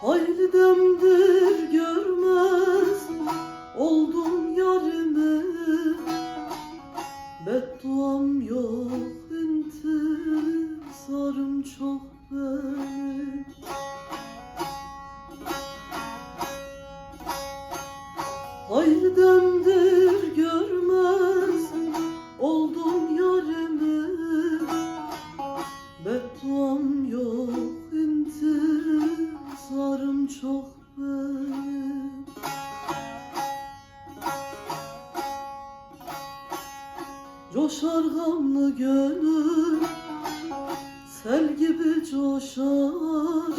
Haydemdir görmez oldum çok büyük Coşar gamlı gönül Sel gibi coşar.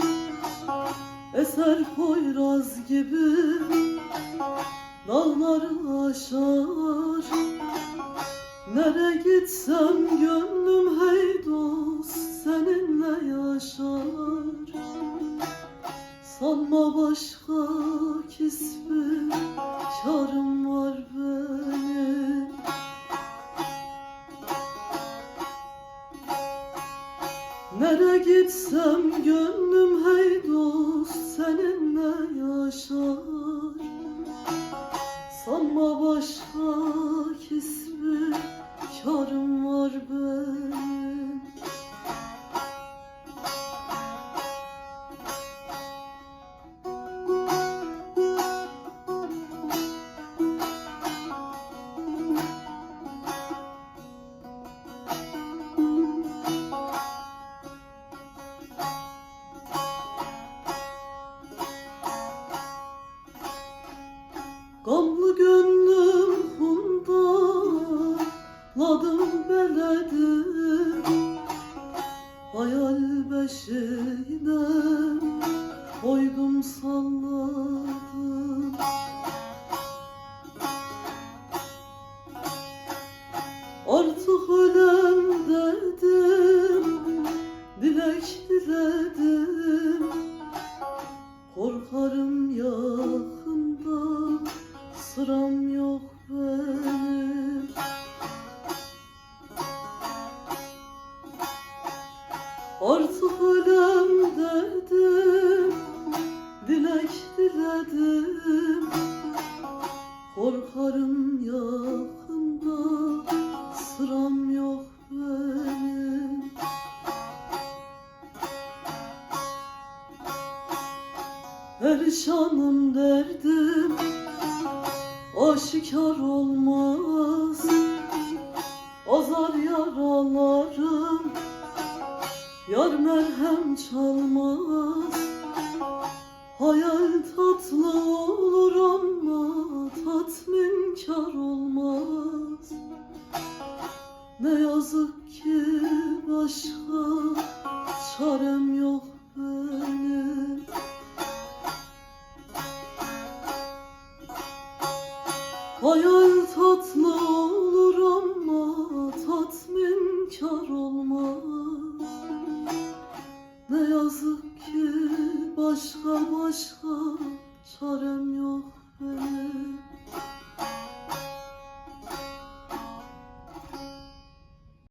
Eser Poyraz gibi Dağları aşar. Nere gitsem gönlüm hey dost Seninle yaşar. Sanma başka kisbi Karım var benim. Nere gitsem gönlüm hey dost seninle yaşar hundaladım beledim Hayal beşiğine koydum salladım. Artık ölem dedim Dilek diledim. Korkarım yakında sıram yok Artık ölem dedim Dilek diledim Korkarım yakında sıram yok benim. Perişanım derdim aşikar olmaz. Azar yaralarım Yar merhem çalmaz. Hayal tatlı olur ama tatminkar olmaz. Ne yazık ki başka çarem yok benim. Hayal tatlı olur ama tatminkar olmaz yazık ki başka başka